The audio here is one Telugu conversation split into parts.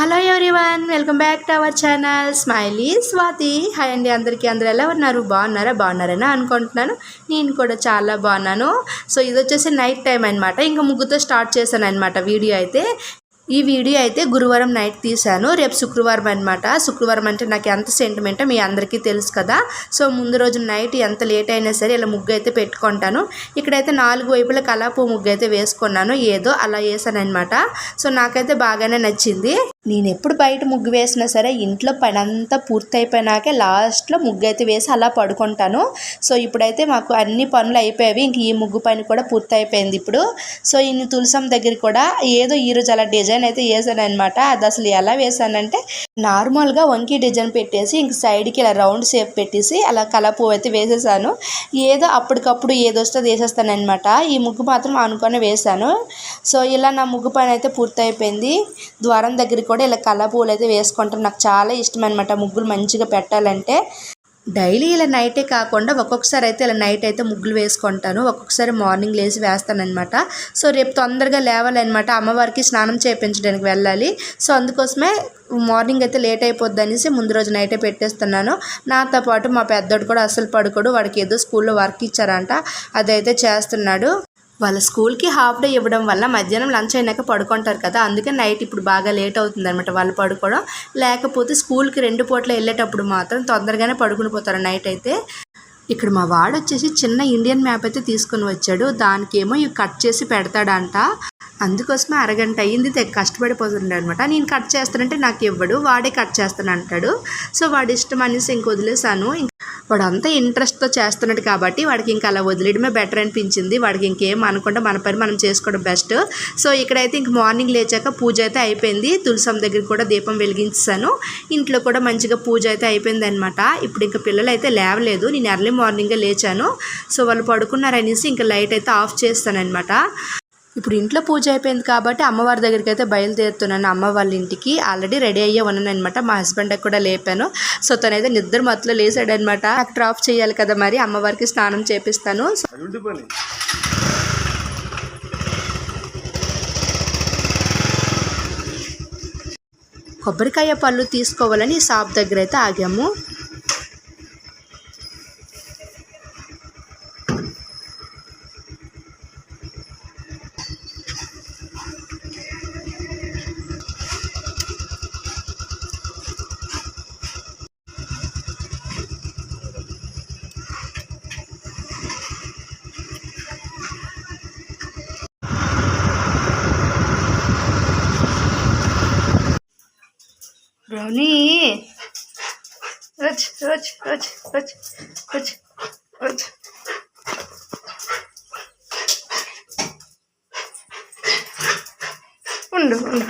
Hello everyone welcome back to our channel. Smiley Swathi. Hi అండి అందరికీ అందరూ ఎలా ఉన్నారు? బాగున్నారా? బాగున్నారని అనుకుంటున్నాను. నేను కూడా చాలా బాగున్నాను. సో ఇది వచ్చేసి నైట్ టైం అనమాట ఇంకా ముగ్గుతో స్టార్ట్ చేశాను అనమాట వీడియో అయితే. ఈ వీడియో అయితే గురువారం నైట్ తీశాను. రేపు శుక్రవారం అనమాట శుక్రవారం అంటే నాకు ఎంత సెంటిమెంటో మీ అందరికీ తెలుసు కదా. సో ముందు రోజు నైట్ ఎంత లేట్ అయినా సరే ఇలా ముగ్గు అయితే పెట్టుకుంటాను. ఇక్కడైతే నాలుగు వైపుల కలాపు ముగ్గు అయితే వేసుకున్నాను. ఏదో అలా వేసాను సో నాకైతే బాగానే నచ్చింది. నేను ఎప్పుడు బయట ముగ్గు వేసినా సరే ఇంట్లో పని అంతా పూర్తి అయిపోయినాకే లాస్ట్లో ముగ్గు అయితే వేసి అలా పడుకుంటాను. సో ఇప్పుడైతే మాకు అన్ని పనులు అయిపోయాయి ఇంక ఈ ముగ్గు పని కూడా పూర్తయిపోయింది ఇప్పుడు. సో ఈ తులసం దగ్గర కూడా ఏదో ఈరోజు అలా డిజైన్ అయితే వేసాను అనమాట అది అసలు ఎలా వేసానంటే నార్మల్గా వంకి డిజైన్ పెట్టేసి ఇంక సైడ్కి ఇలా రౌండ్ షేప్ పెట్టేసి అలా కలపు అయితే వేసేసాను. ఏదో అప్పటికప్పుడు ఏదో వస్తే వేసేస్తాను అనమాట ఈ ముగ్గు మాత్రం అనుకొని వేసాను. సో ఇలా నా ముగ్గు పని అయితే పూర్తయిపోయింది. ద్వారం దగ్గరికి కూడా ఇలా కలపూలు అయితే వేసుకుంటాను. నాకు చాలా ఇష్టం అనమాట ముగ్గులు మంచిగా పెట్టాలంటే. డైలీ ఇలా నైటే కాకుండా ఒక్కొక్కసారి అయితే ఇలా నైట్ అయితే ముగ్గులు వేసుకుంటాను. ఒక్కొక్కసారి మార్నింగ్ లేచి వేస్తానమాట సో రేపు తొందరగా లేవాలన్నమాట. అమ్మవారికి స్నానం చేయించడానికి వెళ్ళాలి. సో అందుకోసమే మార్నింగ్ అయితే లేట్ అయిపోద్ది అనేసి ముందు రోజు నైటే పెట్టేస్తున్నాను. నాతో పాటు మా పెద్దోడు కూడా అసలు పడుకోడు. వాడికి ఏదో స్కూల్లో వర్క్ ఇచ్చారంట. అదైతే చేస్తున్నాడు. వాళ్ళ స్కూల్కి హాఫ్ డే ఇవ్వడం వల్ల మధ్యాహ్నం లంచ్ అయినాక పడుకుంటారు కదా అందుకే నైట్ ఇప్పుడు బాగా లేట్ అవుతుంది అనమాట వాళ్ళు పడుకోవడం. లేకపోతే స్కూల్కి రెండు పూటలు వెళ్ళేటప్పుడు మాత్రం తొందరగానే పడుకుని పోతారు నైట్ అయితే. ఇక్కడ మా వాడు వచ్చేసి చిన్న ఇండియన్ మ్యాప్ అయితే తీసుకొని వచ్చాడు దానికేమో ఇవి కట్ చేసి పెడతాడంట. అందుకోసమే అరగంట అయ్యింది తెగ కష్టపడిపోతుండే అనమాట నేను కట్ చేస్తానంటే నాకు ఇవ్వడు వాడే కట్ చేస్తాను అంటాడు సో వాడి ఇష్టం అనేసి ఇంక వదిలేసాను ఇంకా వాడు అంతా ఇంట్రెస్ట్తో చేస్తున్నాడు కాబట్టి వాడికి ఇంకా అలా వదిలేయడమే బెటర్ అనిపించింది. వాడికి ఇంకేం అనకుండా మన పని మనం చేసుకోవడం బెస్ట్. సో ఇక్కడైతే ఇంక మార్నింగ్ లేచాక పూజ అయితే అయిపోయింది. తులసం దగ్గర కూడా దీపం వెలిగించాను. ఇంట్లో కూడా మంచిగా పూజ అయితే అయిపోయింది అనమాట ఇప్పుడు ఇంకా పిల్లలు అయితే లేవలేదు. నేను ఎర్లీ మార్నింగే లేచాను. సో వాళ్ళు పడుకున్నారనేసి ఇంకా లైట్ అయితే ఆఫ్ చేస్తాను అనమాట ఇప్పుడు ఇంట్లో పూజ అయిపోయింది కాబట్టి అమ్మవారి దగ్గరికి అయితే బయలుదేరుతున్నాను. అమ్మ వాళ్ళ ఇంటికి ఆల్రెడీ రెడీ అయ్యే ఉన్నాను అనమాట మా హస్బెండ్ కూడా లేపాను. సో తనైతే నిద్ర మత్తులో లేసాడు అనమాట నాకు డ్రాప్ చేయాలి కదా మరి. అమ్మవారికి స్నానం చేపిస్తాను. కొబ్బరికాయ పళ్ళు తీసుకోవాలని షాప్ దగ్గర అయితే ఆగాము. బ్రౌనీ వచ్చి వచ్చి వచ్చి వచ్చి వచ్చి వచ్చి ఉండు ఉండు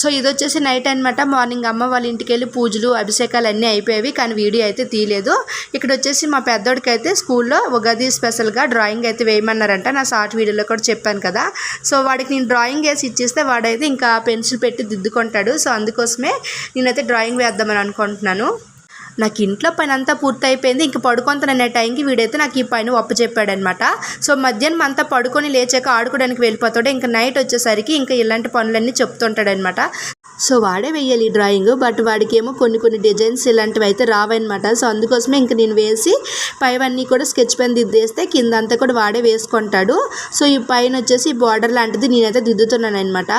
సో ఇది వచ్చేసి నైట్ అనమాట మార్నింగ్ అమ్మ వాళ్ళ ఇంటికి వెళ్ళి పూజలు అభిషేకాలు అన్నీ అయిపోయేవి. కానీ వీడియో అయితే తీయలేదు. ఇక్కడ వచ్చేసి మా పెద్దోడికి అయితే స్కూల్లో ఉగాది స్పెషల్గా డ్రాయింగ్ అయితే వేయమన్నారంట. నా షార్ట్ వీడియోలో కూడా చెప్పాను కదా. సో వాడికి నేను డ్రాయింగ్ వేసి ఇచ్చేస్తే వాడైతే ఇంకా పెన్సిల్ పెట్టి దిద్దుకుంటాడు. సో అందుకోసమే నేనైతే డ్రాయింగ్ వేద్దామని అనుకుంటున్నాను. నాకు ఇంట్లో పని అంతా పూర్తి అయిపోయింది ఇంక పడుకుంటాననే టైంకి వీడైతే నాకు ఈ పని ఒప్ప చెప్పాడనమాట సో మధ్యాహ్నం అంతా పడుకొని లేచాక ఆడుకోవడానికి వెళ్ళిపోతాడు. ఇంకా నైట్ వచ్చేసరికి ఇంకా ఇలాంటి పనులన్నీ చెప్తుంటాడనమాట. సో వాడే వేయాలి ఈ డ్రాయింగ్ బట్ వాడికి ఏమో కొన్ని కొన్ని డిజైన్స్ ఇలాంటివి అయితే రావన్నమాట సో అందుకోసమే ఇంక నేను వేసి పైవన్నీ కూడా స్కెచ్ పెన్ దిద్దేస్తే కింద అంతా కూడా వాడే వేసుకుంటాడు. సో ఈ పైన వచ్చేసి బార్డర్ లాంటిది నేనైతే దిద్దుతున్నాను అనమాట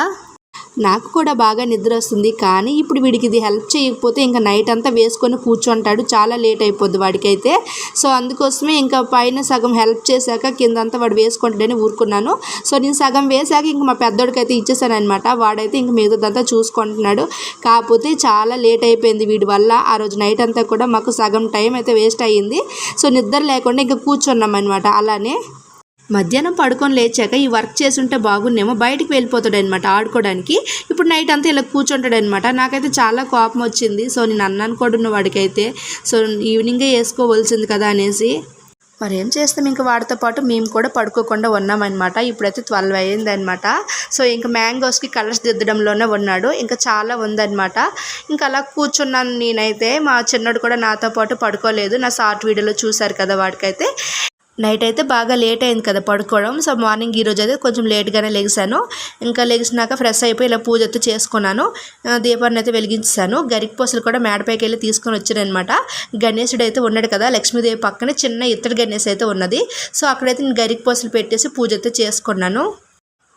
నాకు కూడా బాగా నిద్ర వస్తుంది కానీ ఇప్పుడు వీడికి ఇది హెల్ప్ చేయకపోతే ఇంకా నైట్ అంతా వేసుకొని కూర్చుంటాడు. చాలా లేట్ అయిపోద్ది వాడికైతే. సో అందుకోసమే ఇంకా పైన సగం హెల్ప్ చేశాక కిందంతా వాడు వేసుకుంటాడని ఊరుకున్నాను. సో నేను సగం వేసాక ఇంక మా పెద్దోడికైతే ఇచ్చేసాను అనమాట వాడైతే ఇంక మిగతాదంతా చూసుకుంటున్నాడు. కాకపోతే చాలా లేట్ అయిపోయింది వీడి వల్ల. ఆ రోజు నైట్ అంతా కూడా మాకు సగం టైం అయితే వేస్ట్ అయ్యింది. సో నిద్ర లేకుండా ఇంకా కూర్చున్నాం అనమాట అలానే మధ్యాహ్నం పడుకొని లేచాక ఈ వర్క్ చేసుంటే బాగున్నేమో బయటికి వెళ్ళిపోతాడు అనమాట ఆడుకోవడానికి ఇప్పుడు నైట్ అంతా ఇలా కూర్చుంటాడు అనమాట నాకైతే చాలా కోపం వచ్చింది. సో నేను అన్నాను కూడా ఉన్న వాడికైతే. సో ఈవినింగే వేసుకోవాల్సింది కదా అనేసి. మరి ఏం చేస్తాం? ఇంకా వాడితో పాటు మేము కూడా పడుకోకుండా ఉన్నామన్నమాట ఇప్పుడైతే ట్వెల్వ్ అయ్యింది అనమాట సో ఇంకా మ్యాంగోస్కి కలర్స్ దిద్దడంలోనే ఉన్నాడు. ఇంకా చాలా ఉందన్నమాట ఇంకా అలా కూర్చున్నాను నేనైతే. మా చిన్నోడు కూడా నాతో పాటు పడుకోలేదు. నా షార్ట్ వీడియోలో చూశారు కదా వాడికైతే. నైట్ అయితే బాగా లేట్ అయింది కదా పడుకోవడం. సో మార్నింగ్ ఈ రోజు అయితే కొంచెం లేట్గానే లెగిసాను. ఇంకా లెగిసినాక ఫ్రెష్ అయిపోయి ఇలా పూజ అయితే చేసుకున్నాను. దీపాన్ని అయితే వెలిగించాను గరికి పూసలు కూడా మేడపైకి వెళ్ళి తీసుకొని వచ్చాను అనమాట గణేశుడు అయితే ఉన్నాడు కదా లక్ష్మీదేవి పక్కనే చిన్న ఇత్తడి గణేష్ అయితే ఉన్నది. సో అక్కడైతే నేను గరికి పూసలు పెట్టేసి పూజ అయితే చేసుకున్నాను.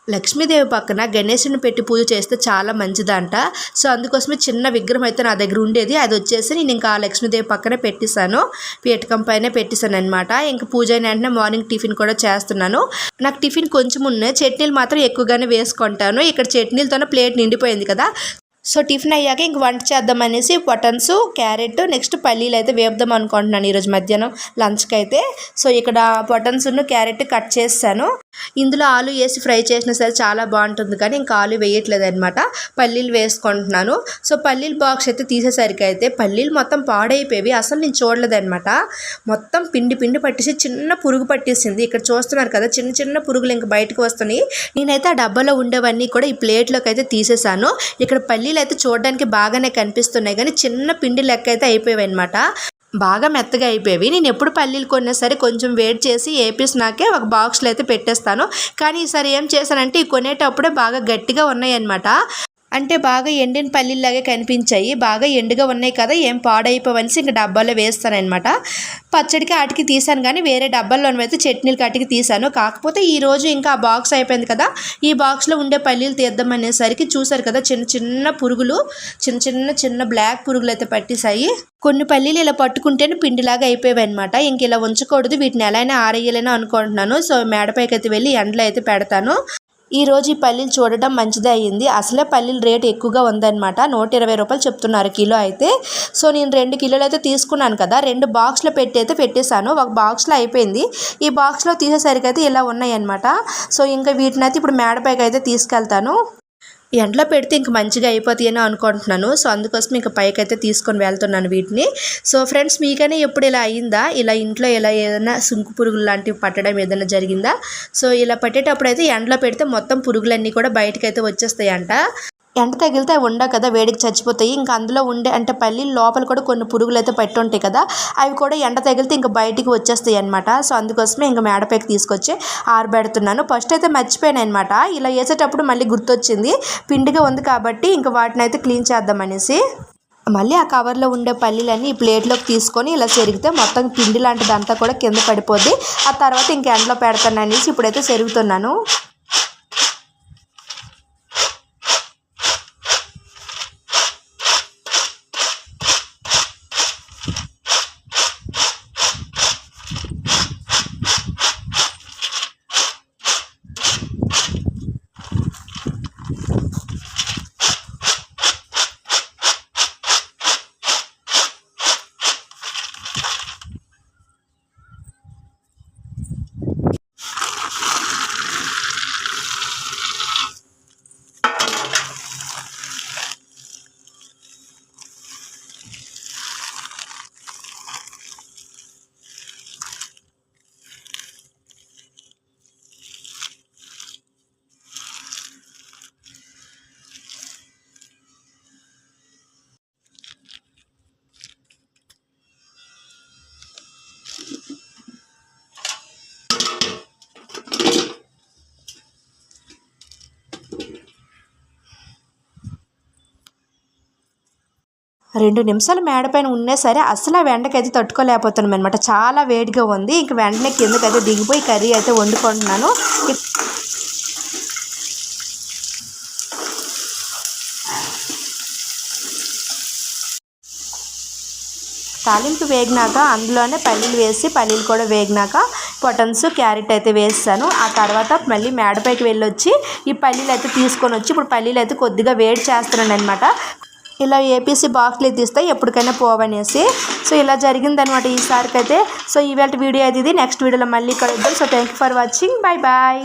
లక్ష్మీదేవి పక్కన గణేశుని పెట్టి పూజ చేస్తే చాలా మంచిదంట. సో అందుకోసమే చిన్న విగ్రహం అయితే నా దగ్గర ఉండేది. అది వచ్చేసి నేను ఇంకా లక్ష్మీదేవి పక్కనే పెట్టేశాను. పీఠకం పైన పెట్టేశాను అనమాట ఇంకా పూజ అయిన వెంటనే మార్నింగ్ టిఫిన్ కూడా చేస్తున్నాను. నాకు టిఫిన్ కొంచెం ఉన్నాయి. చట్నీలు మాత్రం ఎక్కువగానే వేసుకుంటాను. ఇక్కడ చట్నీలతోనే ప్లేట్ నిండిపోయింది కదా. సో టిఫిన్ అయ్యాక ఇంక వంట చేద్దాం అనేసి క్యారెట్ నెక్స్ట్ పల్లీలు అయితే వేపుదాం అనుకుంటున్నాను ఈరోజు మధ్యాహ్నం లంచ్కి అయితే. సో ఇక్కడ బటన్స్ను క్యారెట్ కట్ చేస్తాను. ఇందులో ఆలు వేసి ఫ్రై చేసినా సరే చాలా బాగుంటుంది కానీ ఇంకా ఆలు వేయట్లేదు అనమాట పల్లీలు వేసుకుంటున్నాను. సో పల్లీలు బాక్స్ అయితే తీసేసరికి అయితే పల్లీలు మొత్తం పాడైపోయి అసలు నేను చూడలేదనమాట మొత్తం పిండి పిండి పట్టేసి చిన్న పురుగు పట్టేసింది. ఇక్కడ చూస్తున్నారు కదా చిన్న చిన్న పురుగులు ఇంకా బయటకు వస్తున్నాయి. నేనైతే ఆ డబ్బాలో ఉండేవన్నీ కూడా ఈ ప్లేట్లోకి అయితే తీసేసాను. ఇక్కడ పల్లీలు అయితే చూడడానికి బాగానే కనిపిస్తున్నాయి. కానీ చిన్న పిండి లెక్క అయితే అయిపోయాయి అనమాట బాగా మెత్తగా అయిపోయేవి నేను ఎప్పుడు పల్లీలు కొన్నా సరే కొంచెం వేడి చేసి ఏపీసినాకే ఒక బాక్స్లో అయితే పెట్టేస్తాను. కానీ ఈసారి ఏం చేశానంటే ఈ కొనేటప్పుడే బాగా గట్టిగా ఉన్నాయన్నమాట అంటే బాగా ఎండిన పల్లీలాగే కనిపించాయి. బాగా ఎండుగా ఉన్నాయి కదా ఏం పాడైపోవనిసి ఇంకా డబ్బాలో వేస్తానన్నమాట. పచ్చడికి ఆటికి తీసాను కానీ వేరే డబ్బాల్లోనైతే చట్నీలు చట్నీలకి తీసాను కాకపోతే ఈ రోజు ఇంకా ఆ బాక్స్ అయిపోయింది కదా ఈ బాక్స్లో ఉండే పల్లీలు తీద్దామనేసరికి చూశారు చూసారు కదా చిన్న చిన్న పురుగులు చిన్న చిన్న చిన్న బ్లాక్ పురుగులు అయితే పట్టేశాయి. కొన్ని పల్లీలు ఇలా పట్టుకుంటేనే పిండిలాగా అయిపోయాయి అనమాట ఇంక ఇలా ఉంచకూడదు వీటిని ఎలా అయినా ఆరేయాలని అనుకుంటున్నాను. సో మేడపైకి అయితే వెళ్ళి ఎండలో అయితే పెడతాను. ఈరోజు ఈ పల్లీలు చూడటం మంచిదే అయ్యింది. అసలే పల్లీల రేట్ ఎక్కువగా ఉందన్నమాట. నూట ఇరవై రూపాయలు చెప్తున్నారు కిలో అయితే. సో నేను రెండు కిలోలు అయితే తీసుకున్నాను కదా. రెండు బాక్స్లో పెట్టి అయితే పెట్టేశాను. ఒక బాక్స్లో అయిపోయింది. ఈ బాక్స్లో తీసేసరికి అయితే ఇలా ఉన్నాయి అనమాట సో ఇంకా వీటినైతే ఇప్పుడు మేడపైకి అయితే తీసుకెళ్తాను. ఎండలో పెడితే ఇంక మంచిగా అయిపోతాయని అనుకుంటున్నాను. సో అందుకోసం ఇంకా పైకైతే తీసుకొని వెళ్తున్నాను వీటిని. సో ఫ్రెండ్స్ మీకైనా ఎప్పుడు ఇలా అయిందా? ఇలా ఇంట్లో ఇలా ఏదైనా సుంకు పురుగులు లాంటివి పట్టడం ఏదైనా జరిగిందా? సో ఇలా పట్టేటప్పుడు అయితే ఎండలో పెడితే మొత్తం పురుగులన్నీ కూడా బయటకైతే వచ్చేస్తాయంట. ఎండ తగిలితే అవి ఉండవు కదా వేడికి చచ్చిపోతాయి. ఇంకా అందులో ఉండే అంటే పల్లి లోపల కూడా కొన్ని పురుగులు అయితే పెట్టుంటాయి కదా అవి కూడా ఎండ తగిలితే ఇంకా బయటికి వచ్చేస్తాయి అనమాట సో అందుకోసమే ఇంకా మేడపైకి తీసుకొచ్చి ఆరబెడుతున్నాను. ఫస్ట్ అయితే మర్చిపోయాను అనమాట ఇలా వేసేటప్పుడు మళ్ళీ గుర్తొచ్చింది. పిండిగా ఉంది కాబట్టి ఇంకా వాటిని అయితే క్లీన్ చేద్దామనేసి మళ్ళీ ఆ కవర్లో ఉండే పల్లీలన్నీ ఈ ప్లేట్లోకి తీసుకొని ఇలా చెరిగితే మొత్తం పిండి లాంటిదంతా కూడా కింద పడిపోద్ది. ఆ తర్వాత ఇంక ఎండలో పెడతాను అనేసి ఇప్పుడైతే చెరుగుతున్నాను. రెండు నిమిషాలు మేడపైన ఉన్నా సరే అసలు ఆ వెండకైతే తట్టుకోలేకపోతున్నాం అనమాట చాలా వేడిగా ఉంది. ఇంక వెంటనే కిందకైతే దిగిపోయి కర్రీ అయితే వండుకుంటున్నాను. తాలింపు వేగినాక అందులోనే పల్లీలు వేసి పల్లీలు కూడా వేగినాక పొటన్స్ క్యారెట్ అయితే వేస్తాను. ఆ తర్వాత మళ్ళీ మేడపైకి వెళ్ళొచ్చి ఈ పల్లీలు అయితే తీసుకొని వచ్చి ఇప్పుడు పల్లీలు అయితే కొద్దిగా వేడి చేస్తున్నాను అనమాట ఇలా ఏపీసీ బాక్స్లు తీస్తే ఎప్పటికైనా పోవనేసి. సో ఇలా జరిగిందనమాట ఈసారికైతే. సో ఈవేళ వీడియో అయితే ఇది. నెక్స్ట్ వీడియోలో మళ్ళీ కలుద్దాం. So thank you for watching bye bye